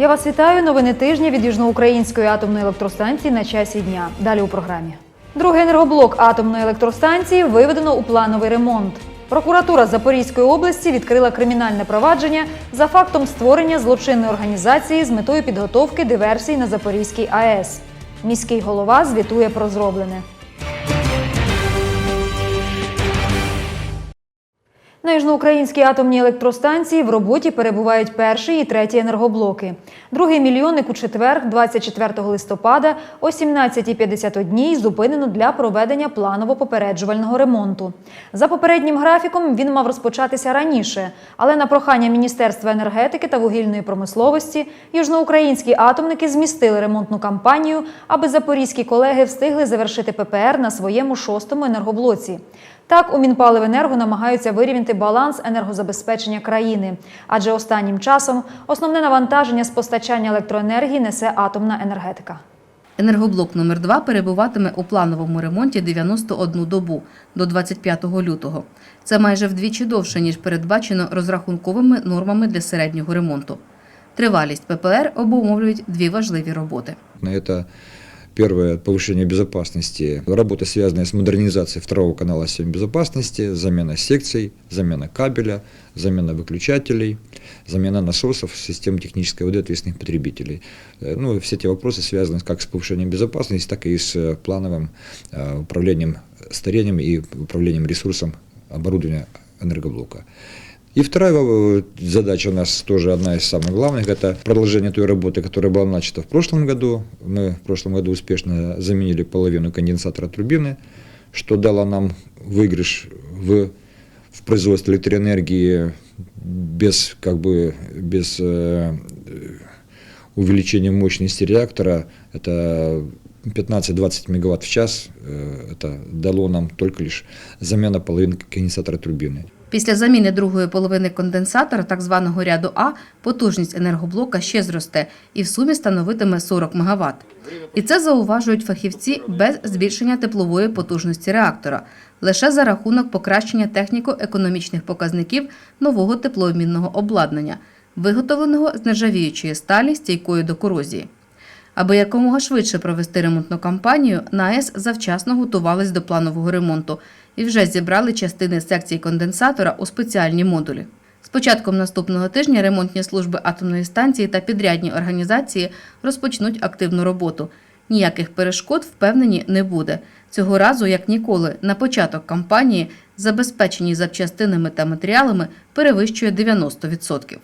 Я вас вітаю. Новини тижня від Южноукраїнської атомної електростанції на часі дня. Далі у програмі. Другий енергоблок атомної електростанції виведено у плановий ремонт. Прокуратура Запорізької області відкрила кримінальне провадження за фактом створення злочинної організації з метою підготовки диверсій на Запорізькій АЕС. Міський голова звітує про зроблене. На южноукраїнській атомній електростанції в роботі перебувають перший і третій енергоблоки. Другий мільйонник у четвер, 24 листопада, о 17.51 зупинено для проведення планово-попереджувального ремонту. За попереднім графіком він мав розпочатися раніше, але на прохання Міністерства енергетики та вугільної промисловості южноукраїнські атомники змістили ремонтну кампанію, аби запорізькі колеги встигли завершити ППР на своєму шостому енергоблоці. Так, у Мінпаливенерго намагаються вирівняти баланс енергозабезпечення країни, адже останнім часом основне навантаження з постачання електроенергії несе атомна енергетика. Енергоблок номер 2 перебуватиме у плановому ремонті 91 добу до 25 лютого. Це майже вдвічі довше, ніж передбачено розрахунковими нормами для середнього ремонту. Тривалість ППР обумовлюють дві важливі роботи. Это первое – повышение безопасности. Работа, связанная с модернизацией второго канала системы безопасности, замена секций, замена кабеля, замена выключателей, замена насосов систем технической воды ответственных потребителей. Э, Ну, все эти вопросы связаны как с повышением безопасности, так и с э, плановым э, управлением старением и управлением ресурсом оборудования энергоблока. И вторая э, задача у нас тоже одна из самых главных, это продолжение той работы, которая была начата в прошлом году. Мы в прошлом году успешно заменили половину конденсатора турбины, что дало нам выигрыш в, в производстве электроэнергии без, как бы, без э, увеличения мощности реактора. Это 15-20 мегаватт в час. Э, Это дало нам только лишь замена половины конденсатора турбины. Після заміни другої половини конденсатора, так званого ряду А, потужність енергоблока ще зросте і в сумі становитиме 40 МВт. І це зауважують фахівці без збільшення теплової потужності реактора, лише за рахунок покращення техніко-економічних показників нового теплообмінного обладнання, виготовленого з нержавіючої сталі стійкої до корозії. Аби якомога швидше провести ремонтну кампанію, на АЕС завчасно готувались до планового ремонту і вже зібрали частини секцій конденсатора у спеціальні модулі. З початком наступного тижня ремонтні служби атомної станції та підрядні організації розпочнуть активну роботу. Ніяких перешкод, впевнені, не буде. Цього разу, як ніколи, на початок кампанії забезпечені запчастинами та матеріалами перевищує 90%.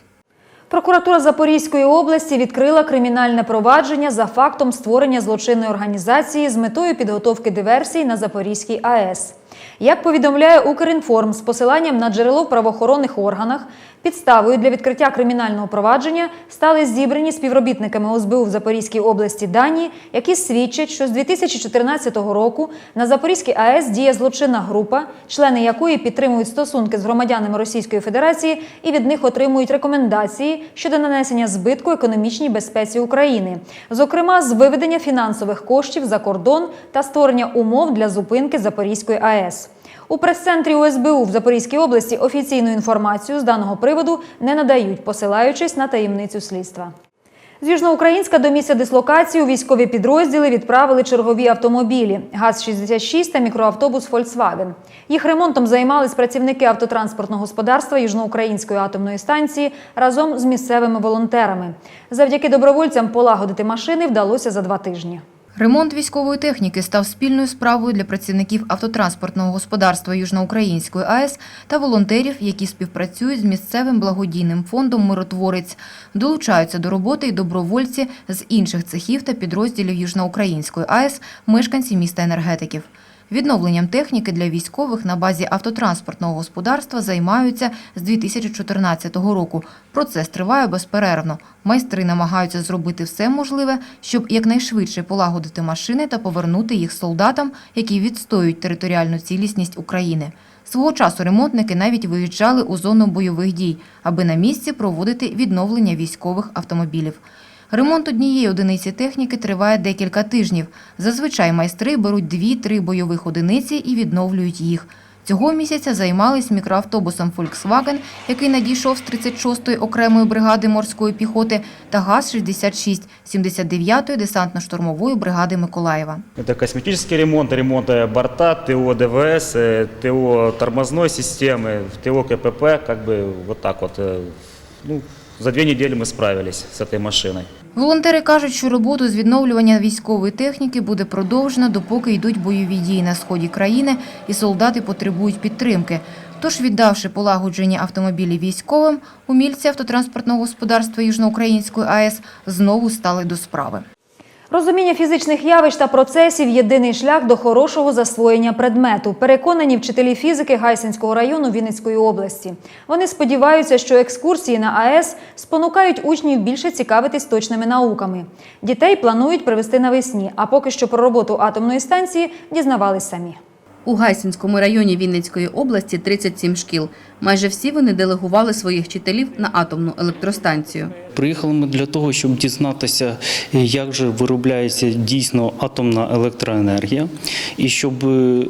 Прокуратура Запорізької області відкрила кримінальне провадження за фактом створення злочинної організації з метою підготовки диверсій на Запорізькій АЕС. Як повідомляє Укрінформ з посиланням на джерело в правоохоронних органах, підставою для відкриття кримінального провадження стали зібрані співробітниками ОСБУ в Запорізькій області дані, які свідчать, що з 2014 року на Запорізькій АЕС діє злочинна група, члени якої підтримують стосунки з громадянами Російської Федерації і від них отримують рекомендації щодо нанесення збитку економічній безпеці України, зокрема з виведення фінансових коштів за кордон та створення умов для зупинки Запорізької АЕС. У прес-центрі УСБУ в Запорізькій області офіційну інформацію з даного приводу не надають, посилаючись на таємницю слідства. З Южноукраїнська до місця дислокації у військові підрозділи відправили чергові автомобілі ГАЗ-66 та мікроавтобус «Фольксваген». Їх ремонтом займались працівники автотранспортного господарства Южноукраїнської атомної станції разом з місцевими волонтерами. Завдяки добровольцям полагодити машини вдалося за два тижні. Ремонт військової техніки став спільною справою для працівників автотранспортного господарства Южноукраїнської АЕС та волонтерів, які співпрацюють з місцевим благодійним фондом Миротворець. Долучаються до роботи й добровольці з інших цехів та підрозділів Южноукраїнської АЕС, мешканці міста енергетиків. Відновленням техніки для військових на базі автотранспортного господарства займаються з 2014 року. Процес триває безперервно. Майстри намагаються зробити все можливе, щоб якнайшвидше полагодити машини та повернути їх солдатам, які відстоюють територіальну цілісність України. Свого часу ремонтники навіть виїжджали у зону бойових дій, аби на місці проводити відновлення військових автомобілів. Ремонт однієї одиниці техніки триває декілька тижнів. Зазвичай майстри беруть дві-три бойових одиниці і відновлюють їх. Цього місяця займались мікроавтобусом Volkswagen, який надійшов з 36-ї окремої бригади морської піхоти, та ГАЗ-66 79-ї десантно-штурмової бригади Миколаєва. Это косметический ремонт, ремонт э, борта, ТО ДВС, э, ТО тормозной системы, ТО КПП, как бы вот так вот. э, Ну, за дві неділі ми справились з цією машиною. Волонтери кажуть, що роботу з відновлювання військової техніки буде продовжено, допоки йдуть бойові дії на сході країни і солдати потребують підтримки. Тож, віддавши полагоджені автомобілі військовим, умільці автотранспортного господарства Южноукраїнської АЕС знову стали до справи. Розуміння фізичних явищ та процесів єдиний шлях до хорошого засвоєння предмету. Переконані вчителі фізики Гайсинського району Вінницької області. Вони сподіваються, що екскурсії на АЕС спонукають учнів більше цікавитись точними науками. Дітей планують привезти навесні, а поки що про роботу атомної станції дізнавались самі. У Гайсинському районі Вінницької області 37 шкіл. Майже всі вони делегували своїх вчителів на атомну електростанцію. Приїхали ми для того, щоб дізнатися, як же виробляється дійсно атомна електроенергія, і щоб е,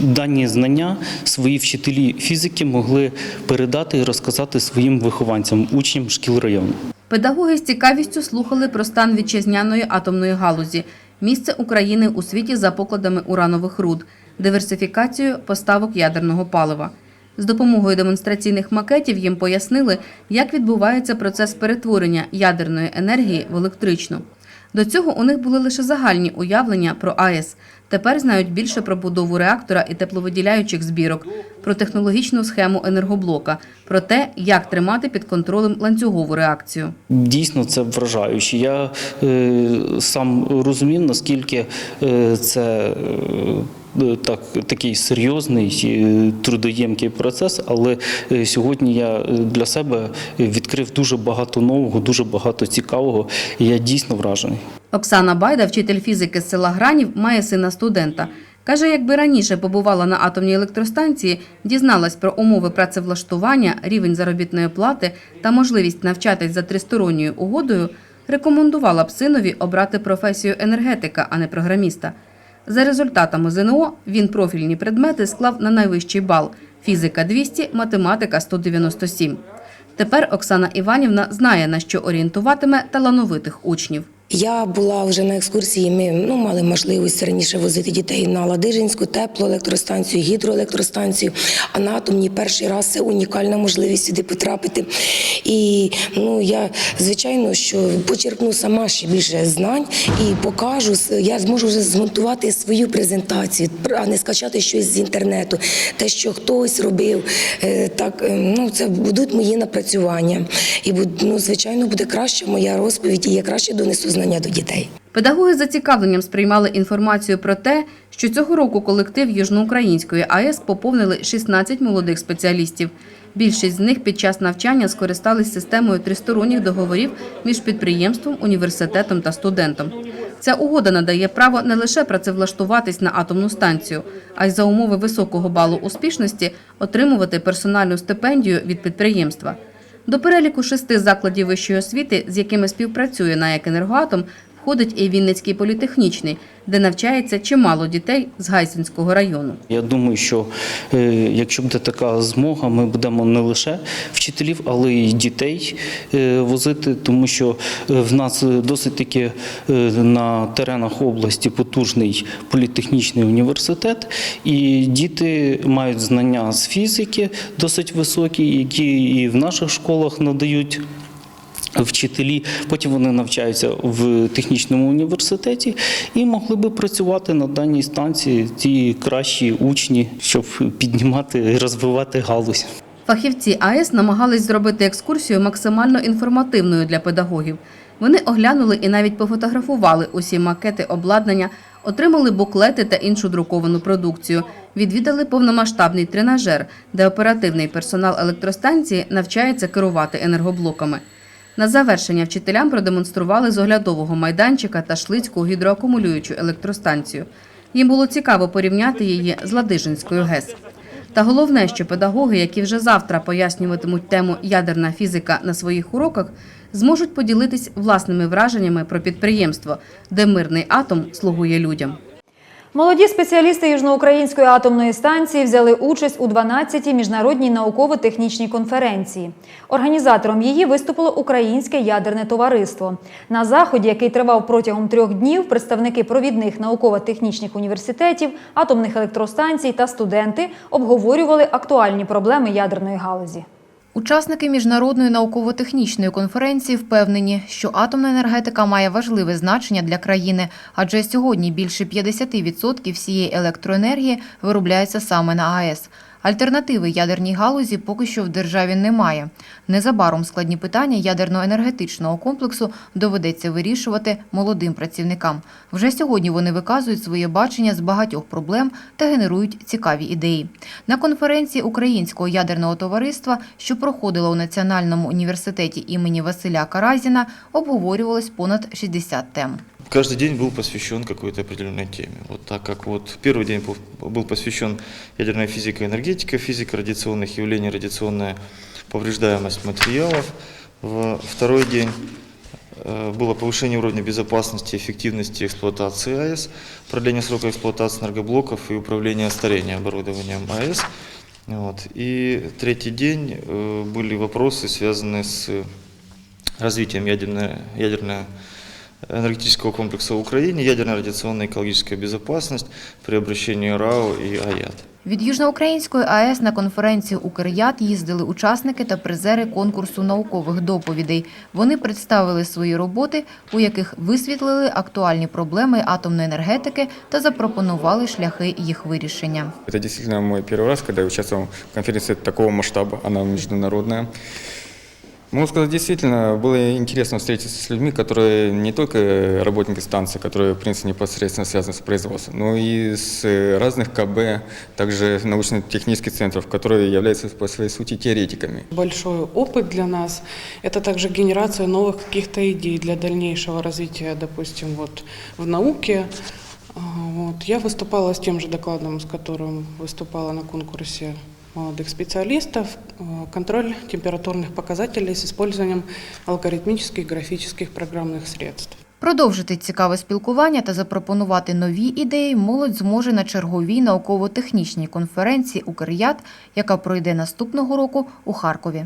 дані знання свої вчителі фізики могли передати і розказати своїм вихованцям, учням шкіл району. Педагоги з цікавістю слухали про стан вітчизняної атомної галузі, місце України у світі за покладами уранових руд, диверсифікацію поставок ядерного палива. З допомогою демонстраційних макетів їм пояснили, як відбувається процес перетворення ядерної енергії в електричну. До цього у них були лише загальні уявлення про АЕС. Тепер знають більше про будову реактора і тепловиділяючих збірок, про технологічну схему енергоблока, про те, як тримати під контролем ланцюгову реакцію. Дійсно, це вражаюче. Я е, сам розумів, наскільки е, це е, так, такий серйозний, е, трудоємкий процес, але е, сьогодні я е, для себе відкрив дуже багато нового, дуже багато цікавого, і я дійсно вражений. Оксана Байда, вчитель фізики з села Гранів, має сина студента. Каже, якби раніше побувала на атомній електростанції, дізналась про умови працевлаштування, рівень заробітної плати та можливість навчатись за тристоронньою угодою, рекомендувала б синові обрати професію енергетика, а не програміста. За результатами ЗНО він профільні предмети склав на найвищий бал – фізика 200, математика 197. Тепер Оксана Іванівна знає, на що орієнтуватиме талановитих учнів. Я була вже на екскурсії. Ми ну мали можливість раніше возити дітей на Ладижинську теплоелектростанцію, гідроелектростанцію. А на атомні перший раз це унікальна можливість сюди потрапити. І ну я звичайно, що почерпну сама ще більше знань і покажу. Я зможу вже змонтувати свою презентацію, а не скачати щось з інтернету. Те, що хтось робив, е, так е, ну це будуть мої напрацювання. І ну, звичайно, буде краще моя розповідь, і я краще донесу знання до дітей. Педагоги з зацікавленням сприймали інформацію про те, що цього року колектив Южноукраїнської АЕС поповнили 16 молодих спеціалістів. Більшість з них під час навчання скористались системою тристоронніх договорів між підприємством, університетом та студентом. Ця угода надає право не лише працевлаштуватись на атомну станцію, а й за умови високого балу успішності отримувати персональну стипендію від підприємства. До переліку шести закладів вищої освіти, з якими співпрацює НАЕК «Енергоатом», входить і Вінницький політехнічний, де навчається чимало дітей з Гайсинського району. Я думаю, що е, якщо буде така змога, ми будемо не лише вчителів, але й дітей е, возити, тому що е, в нас досить таки на теренах області потужний політехнічний університет, і діти мають знання з фізики досить високі, які і в наших школах надають. Вчителі, потім вони навчаються в технічному університеті і могли би працювати на даній станції ті кращі учні, щоб піднімати і розвивати галузь. Фахівці АЕС намагались зробити екскурсію максимально інформативною для педагогів. Вони оглянули і навіть пофотографували усі макети обладнання, отримали буклети та іншу друковану продукцію, відвідали повномасштабний тренажер, де оперативний персонал електростанції навчається керувати енергоблоками. На завершення вчителям продемонстрували з оглядового майданчика та Шлицьку гідроакумулюючу електростанцію. Їм було цікаво порівняти її з Ладижинською ГЕС. Та головне, що педагоги, які вже завтра пояснюватимуть тему ядерна фізика на своїх уроках, зможуть поділитись власними враженнями про підприємство, де мирний атом слугує людям. Молоді спеціалісти Южноукраїнської атомної станції взяли участь у 12-й міжнародній науково-технічній конференції. Організатором її виступило Українське ядерне товариство. На заході, який тривав протягом трьох днів, представники провідних науково-технічних університетів, атомних електростанцій та студенти обговорювали актуальні проблеми ядерної галузі. Учасники міжнародної науково-технічної конференції впевнені, що атомна енергетика має важливе значення для країни, адже сьогодні більше 50% всієї електроенергії виробляється саме на АЕС. Альтернативи ядерній галузі поки що в державі немає. Незабаром складні питання ядерно-енергетичного комплексу доведеться вирішувати молодим працівникам. Вже сьогодні вони виказують своє бачення з багатьох проблем та генерують цікаві ідеї. На конференції Українського ядерного товариства, що проходила у Національному університеті імені Василя Каразіна, обговорювалось понад 60 тем. Каждый день был посвящен какой-то определенной теме. Вот так как вот первый день был- посвящен ядерной физике и энергетике, физика радиационных явлений, радиационная повреждаемость материалов. Второй день э, было повышение уровня безопасности эффективности эксплуатации АЭС, продление срока эксплуатации энергоблоков и управление старением оборудованием АЭС. Вот. И третий день э, были вопросы, связанные с развитием ядерной, ядерной энергетического комплекса в Украине, ядерная радиационная экологическая безопасность при обращении РАО и АЯТ. Від Южноукраїнської АЕС на конференцію «Укрят» їздили учасники та призери конкурсу наукових доповідей. Вони представили свої роботи, у яких висвітлили актуальні проблеми атомної енергетики та запропонували шляхи їх вирішення. Это действительно мой первый раз, когда я участвовал в конференции такого масштаба, она международная. Могу сказать, действительно, было интересно встретиться с людьми, которые не только работники станции, которые, в принципе, непосредственно связаны с производством, но и с разных КБ, также научно-технических центров, которые являются по своей сути теоретиками. большой опыт для нас. Это также генерация новых каких-то идей для дальнейшего развития, допустим, вот в науке. А, Вот. Я выступала с тем же докладом, с которым выступала на конкурсе молодых специалистов. А, Контроль температурных показателей с использованием алгоритмических графических программных средств. Продовжити цікаве спілкування та запропонувати нові ідеї молодь зможе на черговій науково-технічній конференції «Укрят», яка пройде наступного року у Харкові.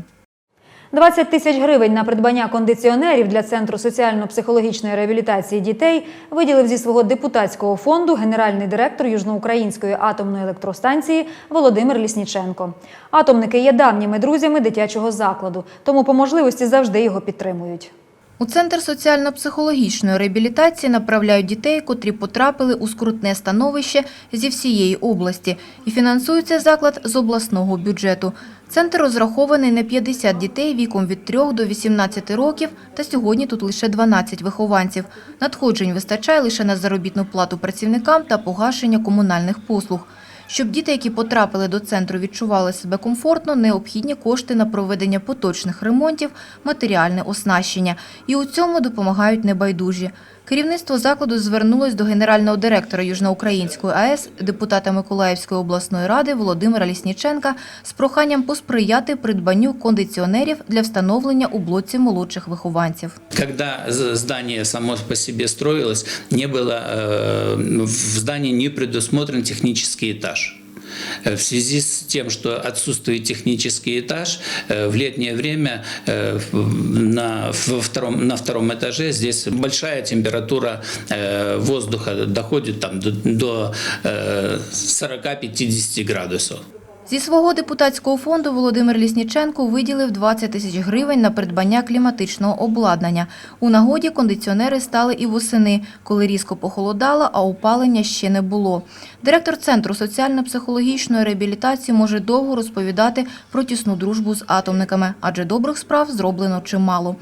20 тисяч гривень на придбання кондиціонерів для Центру соціально-психологічної реабілітації дітей виділив зі свого депутатського фонду генеральний директор Южноукраїнської атомної електростанції Володимир Лісніченко. Атомники є давніми друзями дитячого закладу, тому по можливості завжди його підтримують. У Центр соціально-психологічної реабілітації направляють дітей, котрі потрапили у скрутне становище зі всієї області, і фінансується заклад з обласного бюджету. Центр розрахований на 50 дітей віком від 3 до 18 років, та сьогодні тут лише 12 вихованців. Надходжень вистачає лише на заробітну плату працівникам та погашення комунальних послуг. Щоб діти, які потрапили до центру, відчували себе комфортно, необхідні кошти на проведення поточних ремонтів, матеріальне оснащення. І у цьому допомагають небайдужі. Керівництво закладу звернулось до генерального директора Южноукраїнської АЕС, депутата Миколаївської обласної ради Володимира Лісніченка з проханням посприяти придбанню кондиціонерів для встановлення у блоці молодших вихованців. Когда з- здание само по себе строилось, не было э, в здании не предусмотрен технический этаж. Э, В связи с тем, что отсутствует технический этаж, э, в летнее время э, в- на, во втором, на втором этаже здесь большая температура э, воздуха доходит там, до, до э, 40-50 градусов. Зі свого депутатського фонду Володимир Лісніченко виділив 20 тисяч гривень на придбання кліматичного обладнання. У нагоді кондиціонери стали і восени, коли різко похолодало, а опалення ще не було. Директор Центру соціально-психологічної реабілітації може довго розповідати про тісну дружбу з атомниками, адже добрих справ зроблено чимало.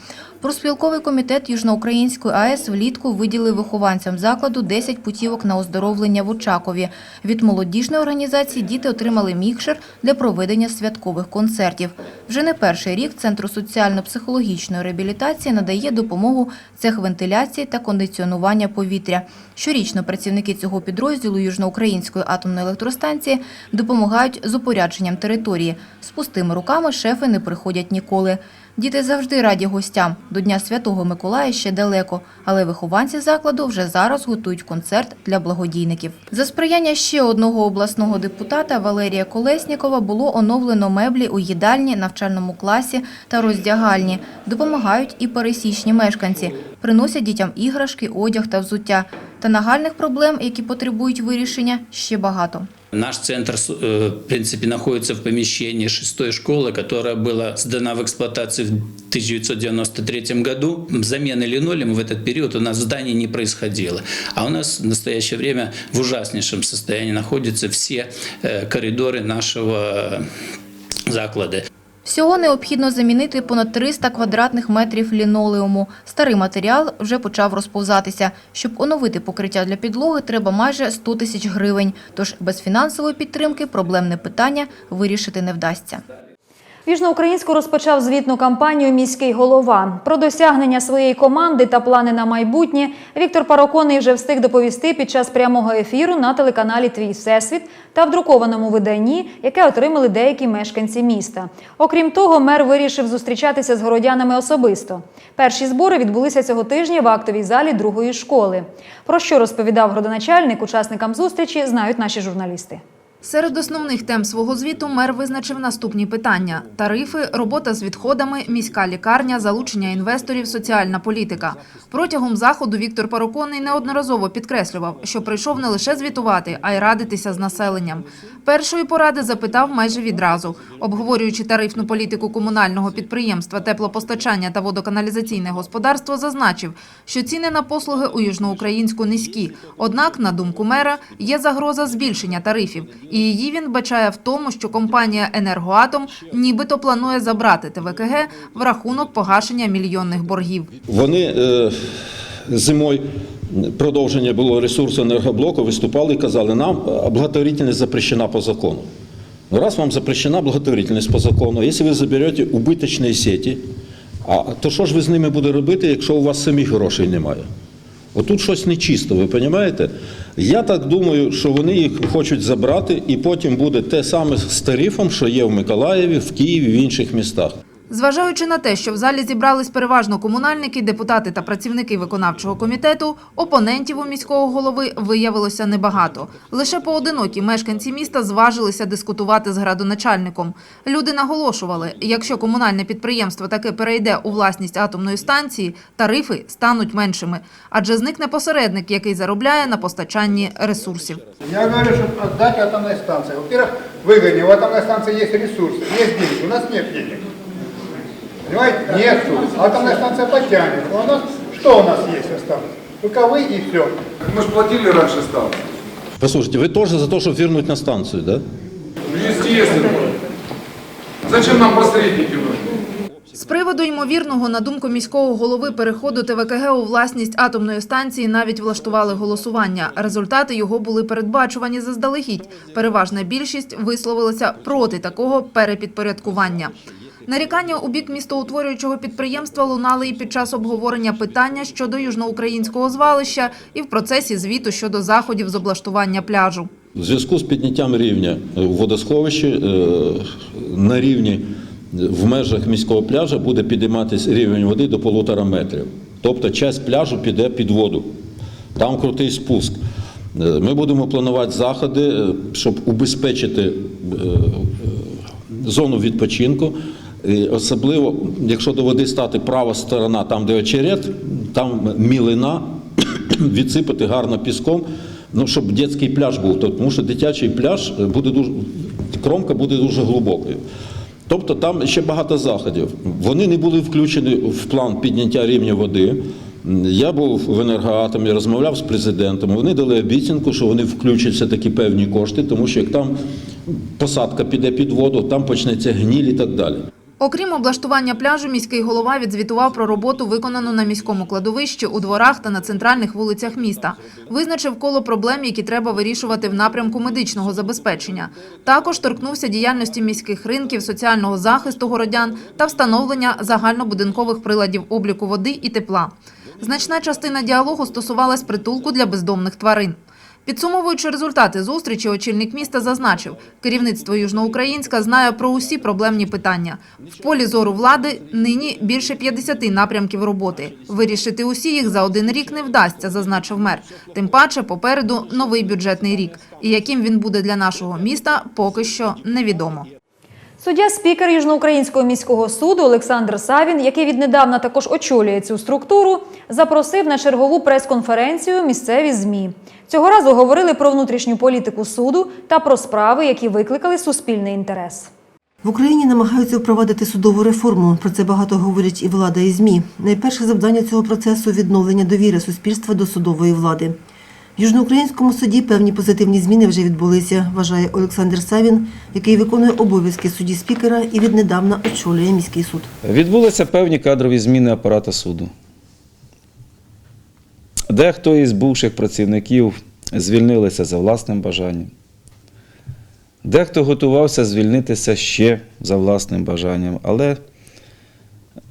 Проспілковий комітет Южноукраїнської АЕС влітку виділив вихованцям закладу 10 путівок на оздоровлення в Очакові. Від молодіжної організації діти отримали мікшер для проведення святкових концертів. Вже не перший рік Центру соціально-психологічної реабілітації надає допомогу цех вентиляції та кондиціонування повітря. Щорічно працівники цього підрозділу Южноукраїнської атомної електростанції допомагають з упорядженням території. З пустими руками шефи не приходять ніколи. Діти завжди раді гостям. До Дня Святого Миколая ще далеко, але вихованці закладу вже зараз готують концерт для благодійників. За сприяння ще одного обласного депутата Валерія Колеснікова було оновлено меблі у їдальні, навчальному класі та роздягальні. Допомагають і пересічні мешканці. Приносять дітям іграшки, одяг та взуття. Та нагальних проблем, які потребують вирішення, ще багато. Наш центр, э, в принципе, находится в помещении шестой школы, которая была сдана в эксплуатацию в 1993 году. Замены линолеума в этот период у нас в здании не происходило. А у нас в настоящее время в ужаснейшем состоянии находятся все э, коридоры нашего э, заклада. Всього необхідно замінити понад 300 квадратних метрів лінолеуму. Старий матеріал вже почав розповзатися. Щоб оновити покриття для підлоги, треба майже 100 тисяч гривень. Тож без фінансової підтримки проблемне питання вирішити не вдасться. В Южноукраїнську розпочав звітну кампанію міський голова. Про досягнення своєї команди та плани на майбутнє Віктор Пароконний вже встиг доповісти під час прямого ефіру на телеканалі Твій Всесвіт та в друкованому виданні, яке отримали деякі мешканці міста. Окрім того, мер вирішив зустрічатися з городянами особисто. Перші збори відбулися цього тижня в актовій залі другої школи. Про що розповідав градоначальник учасникам зустрічі, знають наші журналісти. Серед основних тем свого звіту мер визначив наступні питання: тарифи, робота з відходами, міська лікарня, залучення інвесторів, соціальна політика. Протягом заходу Віктор Пароконний неодноразово підкреслював, що прийшов не лише звітувати, а й радитися з населенням. Першої поради запитав майже відразу. Обговорюючи тарифну політику комунального підприємства теплопостачання та водоканалізаційне господарство, зазначив, що ціни на послуги у Южноукраїнську низькі. Однак, на думку мера, є загроза збільшення тарифів, і її він бачає в тому, що компанія «Енергоатом» нібито планує забрати ТВКГ в рахунок погашення мільйонних боргів. Вони е, зимою продовження було ресурсу енергоблоку, виступали і казали, нам благотворительність запрещена по закону. Ну, раз вам запрещена благотворительність по закону, якщо ви заберете убиточні сеті, а то що ж ви з ними будете робити, якщо у вас самих грошей немає? Отут щось нечисто, ви розумієте? Я так думаю, що вони їх хочуть забрати, і потім буде те саме з тарифом, що є в Миколаєві, в Києві, в інших містах. Зважаючи на те, що в залі зібрались переважно комунальники, депутати та працівники виконавчого комітету, опонентів у міського голови виявилося небагато. Лише поодинокі мешканці міста зважилися дискутувати з градоначальником. Люди наголошували, якщо комунальне підприємство таки перейде у власність атомної станції, тарифи стануть меншими, адже зникне посередник, який заробляє на постачанні ресурсів. Я говорю, что отдать атомной станции. Во-первых, выгоднее. У атомной станции есть ресурсы, есть деньги. У нас нет денег. Понимаете? Нет. Атомная станция потянет. А у нас что у нас есть осталось? Только вы и все. Мы же платили раньше ставку. Послушайте, ви теж за те, щоб вернуть на станцію, да? Естественно. Зачем нам посредники нужны? З приводу ймовірного, на думку міського голови, переходу ТВКГ у власність атомної станції навіть влаштували голосування. Результати його були передбачувані заздалегідь. Переважна більшість висловилася проти такого перепідпорядкування. Нарікання у бік містоутворюючого підприємства лунали і під час обговорення питання щодо южноукраїнського звалища і в процесі звіту щодо заходів з облаштування пляжу. В зв'язку з підняттям рівня у водосховищі е, на рівні в межах міського пляжа буде підійматися рівень води до полутора метрів. Тобто часть пляжу піде під воду. Там крутий спуск. Е, Ми будемо планувати заходи, е, щоб убезпечити е, е, зону відпочинку. Особливо, якщо до води стати права сторона, там де очерет, там мілина, відсипати гарно піском, ну, щоб дитячий пляж був, тому що дитячий пляж буде дуже, кромка буде дуже глибокою. Тобто там ще багато заходів. Вони не були включені в план підняття рівня води. Я був в енергоатомі, розмовляв з президентом. Вони дали обіцянку, що вони включать все таки певні кошти, тому що як там посадка піде під воду, там почнеться гніль і так далі. Окрім облаштування пляжу, міський голова відзвітував про роботу, виконану на міському кладовищі, у дворах та на центральних вулицях міста. Визначив коло проблем, які треба вирішувати в напрямку медичного забезпечення. Також торкнувся діяльності міських ринків, соціального захисту городян та встановлення загальнобудинкових приладів обліку води і тепла. Значна частина діалогу стосувалась притулку для бездомних тварин. Підсумовуючи результати зустрічі, очільник міста зазначив, керівництво Южноукраїнська знає про усі проблемні питання. В полі зору влади нині більше 50 напрямків роботи. Вирішити усі їх за один рік не вдасться, зазначив мер. Тим паче попереду новий бюджетний рік. І яким він буде для нашого міста, поки що невідомо. Суддя спікер Южноукраїнського міського суду Олександр Савін, який віднедавна також очолює цю структуру, запросив на чергову прес-конференцію місцеві ЗМІ. Цього разу говорили про внутрішню політику суду та про справи, які викликали суспільний інтерес. В Україні намагаються впровадити судову реформу. Про це багато говорять і влада, і ЗМІ. Найперше завдання цього процесу відновлення довіри суспільства до судової влади. В Южноукраїнському суді певні позитивні зміни вже відбулися, вважає Олександр Савін, який виконує обов'язки судді спікера і віднедавна очолює міський суд. Відбулися певні кадрові зміни апарату суду. Дехто із бувших працівників звільнилися за власним бажанням. Дехто готувався звільнитися ще за власним бажанням, але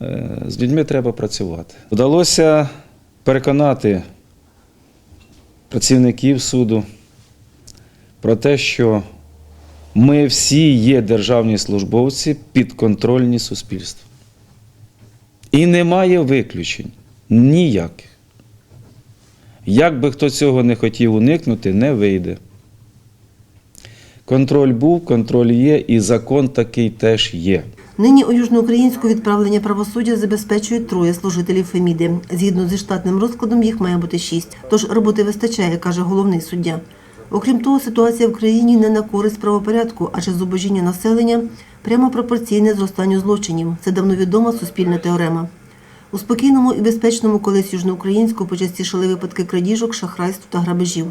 е, з людьми треба працювати. Вдалося переконати працівників суду про те, що ми всі є державні службовці підконтрольні суспільству. І немає виключень ніяких. Як би хто цього не хотів уникнути, не вийде. Контроль був, контроль є, і закон такий теж є. Нині у Южноукраїнську відправлення правосуддя забезпечують троє служителів Феміди. Згідно зі штатним розкладом їх має бути шість. Тож роботи вистачає, каже головний суддя. Окрім того, ситуація в країні не на користь правопорядку, адже зубожіння населення прямо пропорційне зростанню злочинів. Це давно відома суспільна теорема. У спокійному і безпечному колись южноукраїнську почастішали випадки крадіжок, шахрайств та грабежів.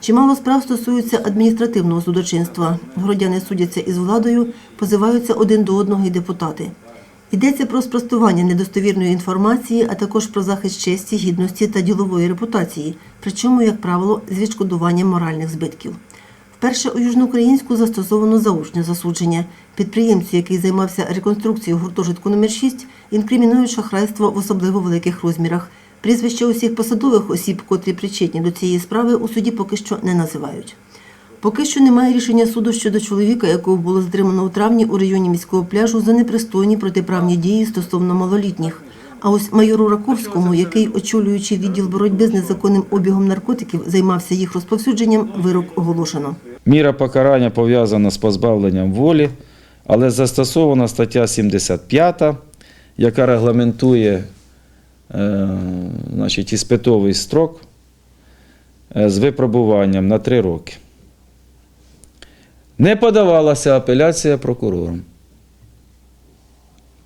Чимало справ стосуються адміністративного судочинства. Городяни судяться із владою, позиваються один до одного і депутати. Йдеться про спростування недостовірної інформації, а також про захист честі, гідності та ділової репутації, причому, як правило, з відшкодуванням моральних збитків. Вперше у Южноукраїнську застосовано заочне засудження. Підприємцю, який займався реконструкцією гуртожитку номер 6 інкримінують шахрайство в особливо великих розмірах. Прізвища усіх посадових осіб, котрі причетні до цієї справи, у суді поки що не називають. Поки що немає рішення суду щодо чоловіка, якого було затримано у травні у районі міського пляжу за непристойні протиправні дії стосовно малолітніх. А ось майору Раковському, який, очолюючи відділ боротьби з незаконним обігом наркотиків, займався їх розповсюдженням, вирок оголошено. Міра покарання пов'язана з позбавленням волі, але застосована стаття 75, яка регламентує значить, іспитовий строк е, з випробуванням на 3 роки. Не подавалася апеляція прокурором.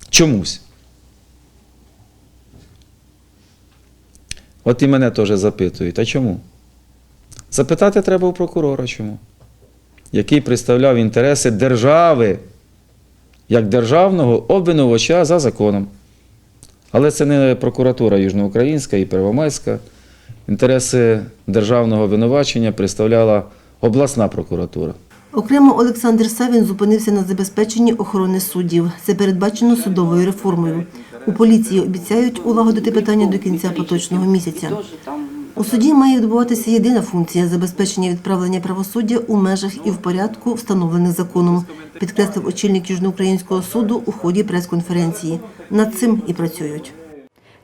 Чомусь. От і мене теж запитують, а чому? Запитати треба у прокурора чому, який представляв інтереси держави, як державного обвинувача за законом. Але це не прокуратура Южноукраїнська і Первомайська. Інтереси державного обвинувачення представляла обласна прокуратура. Окремо Олександр Савін зупинився на забезпеченні охорони суддів. Це передбачено судовою реформою. У поліції обіцяють улагодити питання до кінця поточного місяця. У суді має відбуватися єдина функція забезпечення відправлення правосуддя у межах і в порядку, встановлених законом, підкреслив очільник Южноукраїнського суду у ході прес-конференції. Над цим і працюють.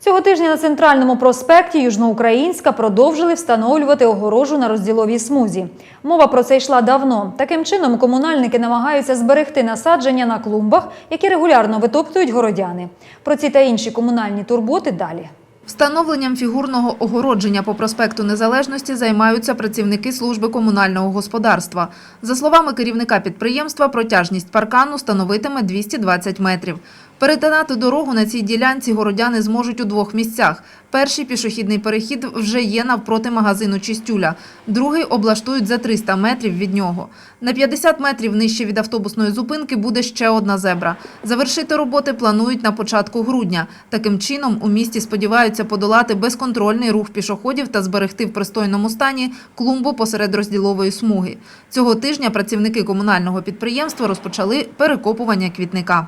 Цього тижня на центральному проспекті Южноукраїнська продовжили встановлювати огорожу на розділовій смузі. Мова про це йшла давно. Таким чином, комунальники намагаються зберегти насадження на клумбах, які регулярно витоптують городяни. Про ці та інші комунальні турботи далі. Встановленням фігурного огородження по проспекту Незалежності займаються працівники служби комунального господарства. За словами керівника підприємства, протяжність паркану становитиме 220 метрів. Перетинати дорогу на цій ділянці городяни зможуть у двох місцях. Перший пішохідний перехід вже є навпроти магазину «Чистюля». Другий облаштують за 300 метрів від нього. На 50 метрів нижче від автобусної зупинки буде ще одна зебра. Завершити роботи планують на початку грудня. Таким чином у місті сподіваються подолати безконтрольний рух пішоходів та зберегти в пристойному стані клумбу посеред розділової смуги. Цього тижня працівники комунального підприємства розпочали перекопування квітника.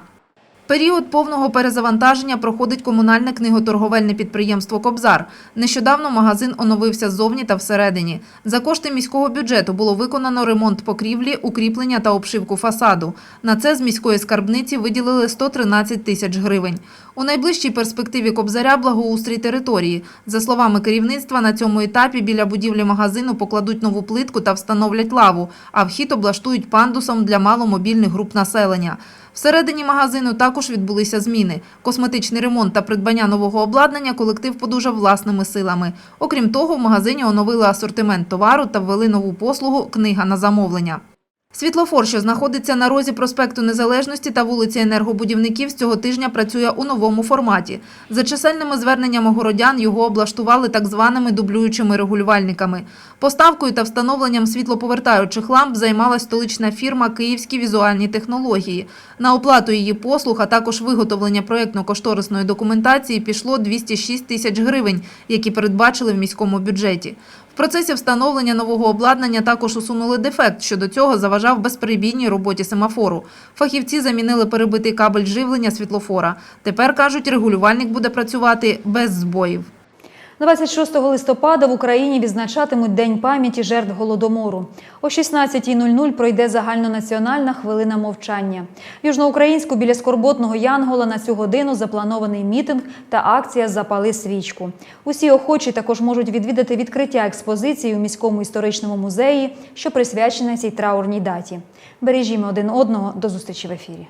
Період повного перезавантаження проходить комунальне книготорговельне підприємство «Кобзар». Нещодавно магазин оновився ззовні та всередині. За кошти міського бюджету було виконано ремонт покрівлі, укріплення та обшивку фасаду. На це з міської скарбниці виділили 113 тисяч гривень. У найближчій перспективі «Кобзаря» благоустрій території. За словами керівництва, на цьому етапі біля будівлі магазину покладуть нову плитку та встановлять лаву, а вхід облаштують пандусом для маломобільних груп населення. Всередині магазину також відбулися зміни. Косметичний ремонт та придбання нового обладнання колектив подужав власними силами. Окрім того, в магазині оновили асортимент товару та ввели нову послугу «Книга на замовлення». Світлофор, що знаходиться на розі проспекту Незалежності та вулиці Енергобудівників, з цього тижня працює у новому форматі. За чисельними зверненнями городян його облаштували так званими дублюючими регулювальниками. Поставкою та встановленням світлоповертаючих ламп займалась столична фірма «Київські візуальні технології». На оплату її послуг, а також виготовлення проєктно-кошторисної документації пішло 206 тисяч гривень, які передбачили в міському бюджеті. В процесі встановлення нового обладнання також усунули дефект, що до цього заважав безперебійній роботі семафору. Фахівці замінили перебитий кабель живлення світлофора. Тепер, кажуть, регулювальник буде працювати без збоїв. 26 листопада в Україні відзначатимуть День пам'яті жертв Голодомору. О 16.00 пройде загальнонаціональна хвилина мовчання. В Южноукраїнську біля Скорботного Янгола на цю годину запланований мітинг та акція «Запали свічку». Усі охочі також можуть відвідати відкриття експозиції у міському історичному музеї, що присвячена цій траурній даті. Бережімо один одного. До зустрічі в ефірі.